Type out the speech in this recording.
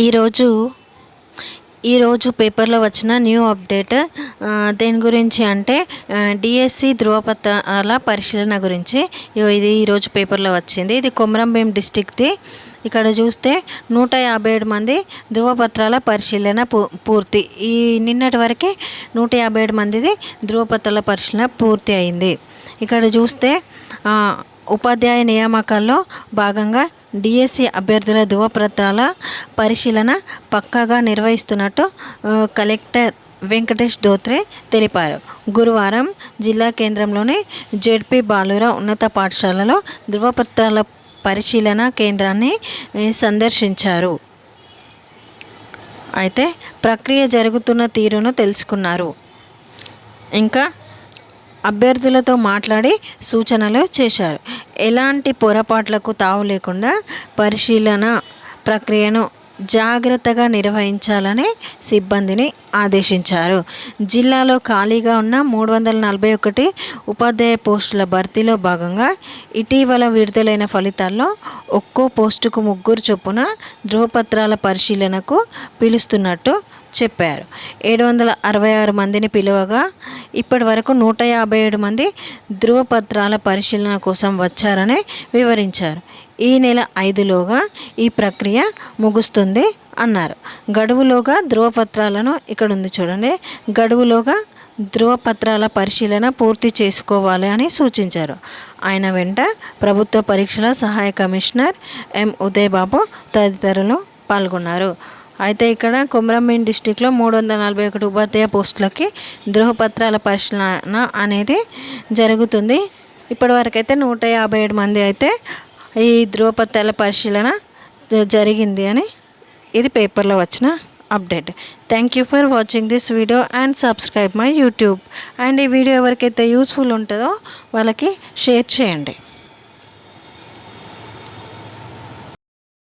ఈరోజు ఈరోజు పేపర్లో వచ్చిన న్యూ అప్డేట్ దేని గురించి అంటే డిఎస్సి ధృవపత్రాల పరిశీలన గురించి ఇది ఈరోజు పేపర్లో వచ్చింది. ఇది కొమరంభీం డిస్టిక్ది. ఇక్కడ చూస్తే నూట యాభై ఏడు మంది ధృవపత్రాల పరిశీలన పూ పూర్తి. ఈ నిన్నటి వరకే నూట యాభై ఏడు మందిది ధృవపత్రాల పరిశీలన పూర్తి అయింది. ఇక్కడ చూస్తే ఉపాధ్యాయ నియామకాల్లో భాగంగా డిఎస్సి అభ్యర్థుల ధృవపత్రాల పరిశీలన పక్కాగా నిర్వహిస్తున్నట్టు కలెక్టర్ వెంకటేష్ ధోత్రే తెలిపారు. గురువారం జిల్లా కేంద్రంలోని జెడ్పీ బాలుర ఉన్నత పాఠశాలలో ధృవపత్రాల పరిశీలన కేంద్రాన్ని సందర్శించారు. అయితే ప్రక్రియ జరుగుతున్న తీరును తెలుసుకున్నారు. ఇంకా అభ్యర్థులతో మాట్లాడి సూచనలు చేశారు. ఎలాంటి పొరపాట్లకు తావు లేకుండా పరిశీలన ప్రక్రియను జాగ్రత్తగా నిర్వహించాలని సిబ్బందిని ఆదేశించారు. జిల్లాలో ఖాళీగా ఉన్న మూడు వందల నలభై ఒకటి ఉపాధ్యాయ పోస్టుల భర్తీలో భాగంగా ఇటీవల విడుదలైన ఫలితాల్లో ఒక్కో పోస్టుకు ముగ్గురు చొప్పున ధృవపత్రాల పరిశీలనకు పిలుస్తున్నట్టు చెప్పారు. ఏడు వందల అరవై ఆరు మందిని పిలువగా ఇప్పటి వరకు నూట యాభై ఏడు మంది ధృవపత్రాల పరిశీలన కోసం వచ్చారని వివరించారు. ఈ నెల ఐదులోగా ఈ ప్రక్రియ ముగుస్తుంది అన్నారు. గడువులోగా ధృవపత్రాలను ఇక్కడ ఉంది చూడండి. గడువులోగా ధృవపత్రాల పరిశీలన పూర్తి చేసుకోవాలి అని సూచించారు. ఆయన వెంట ప్రభుత్వ పరీక్షల సహాయ కమిషనర్ ఎం ఉదయబాబు తదితరులు పాల్గొన్నారు. అయితే ఇక్కడ కొమరంభీం డిస్టిక్లో మూడు వందల నలభై ఒకటి ఉపాధ్యాయ పోస్టులకి ధృవపత్రాల పరిశీలన అనేది జరుగుతుంది. ఇప్పటి వరకైతే నూట యాభై ఏడు మంది అయితే ఈ ధృవపత్రాల పరిశీలన జరిగింది అని ఇది పేపర్లో వచ్చిన update. Thank you for watching this video and subscribe my YouTube. And ఈ వీడియో ఎవరికైతే యూస్ఫుల్ ఉంటుందో వాళ్ళకి షేర్ చేయండి.